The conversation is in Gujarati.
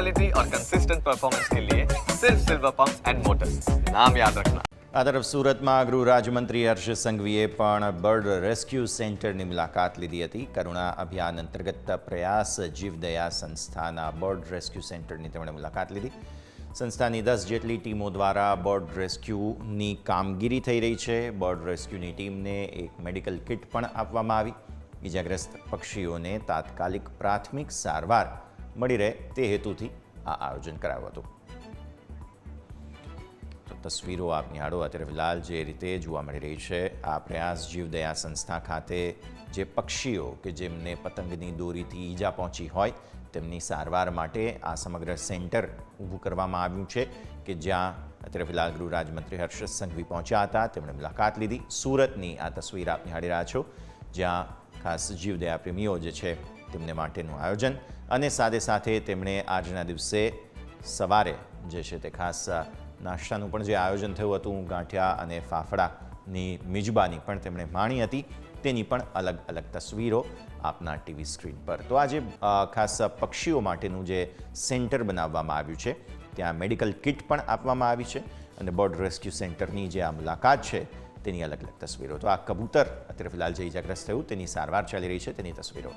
क्वालिटी और कंसिस्टेंट परफॉर्मेंस के लिए सिर्फ सिल्वर पंप एंड मोटर्स नाम याद रखना આ તરફ સુરતમાં ગૃહ રાજ્યમંત્રી હર્ષ સંઘવીએ પણ બર્ડ રેસ્ક્યુ સેન્ટરની મુલાકાત લીધી હતી કરુણા અભિયાન અંતર્ગત પ્રયાસ જીવદયા સંસ્થાના બર્ડ રેસ્ક્યુ સેન્ટરની તેમણે મુલાકાત લીધી સંસ્થાની દસ જેટલી ટીમો દ્વારા બર્ડ રેસ્ક્યુની કામગીરી થઈ રહી છે બર્ડ રેસ્ક્યુની ટીમને એક મેડિકલ કિટ પણ આપવામાં આવી ઇજાગ્રસ્ત પક્ષીઓને તાત્કાલિક પ્રાથમિક સારવાર મળી રહે તે હેતુથી આ આયોજન કરાયું હતું. તો તસવીરો આપ નિહાળો અત્યારે ફિલહાલ જે રીતે જોવા મળી રહી છે, આ પ્રયાસ જીવદયા સંસ્થા ખાતે જે પક્ષીઓ કે જેમને પતંગની દોરીથી ઈજા પહોંચી હોય, તેમની સારવાર માટે આ સમગ્ર સેન્ટર ઊભું કરવામાં આવ્યું છે કે જ્યાં અત્યારે ફિલહાલ ગૃહ રાજ્યમંત્રી હર્ષ સંઘવી પહોંચ્યા હતા. તેમણે મુલાકાત લીધી. સુરતની આ તસવીર આપ નિહાળી રહ્યા છો, જ્યાં ખાસ જીવદયા પ્રેમીઓ જે છે તેમને માટેનું આયોજન અને સાથે સાથે તેમણે આજના દિવસે સવારે જે છે તે ખાસ નાસ્તાનું પણ જે આયોજન થયું હતું, ગાંઠિયા અને ફાફડાની મિજબાની પણ તેમણે માણી હતી. તેની પણ અલગ અલગ તસવીરો આપના ટીવી સ્ક્રીન પર. તો આજે ખાસ પક્ષીઓ માટેનું જે સેન્ટર બનાવવામાં આવ્યું છે, ત્યાં મેડિકલ કિટ પણ આપવામાં આવી છે અને બર્ડ રેસ્ક્યુ સેન્ટરની જે આ મુલાકાત છે તેની અલગ અલગ તસવીરો. તો આ કબૂતર અત્યારે ફિલહાલ જે ઇજાગ્રસ્ત થયું તેની સારવાર ચાલી રહી છે, તેની તસવીરો